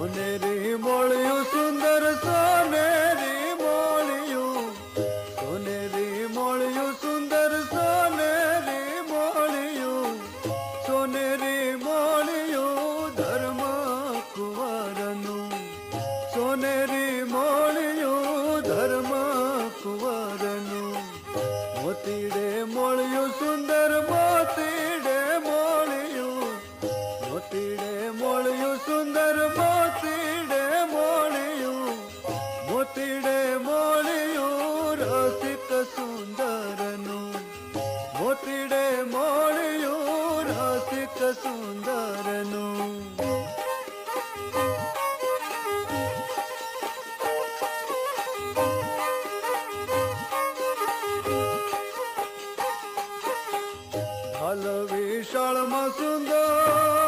સોનેરી મોળ્યું, સુંદર સોનેરી મોળ્યું. સોનેરી મોળ્યું, સુંદર સોનેરી મોળ્યું. સોનેરી મોળ્યું, ધર્મ કુંવરનું. સોનેરી મોળ્યું, ધર્મ કુંવરનું. મોતીડે મોળ્યું, સુંદર મોતીડે મોળ્યું. મોતીડે મોળ્યું, સુંદર ರಾಸಿತ ಸುಂದರನು ಮೊತಿಡೆ ಮೋಳಿಯು ರಾಸಿತ ಸುಂದರನು ಹಲವಿ ಶಳಮ ಸುಂದರ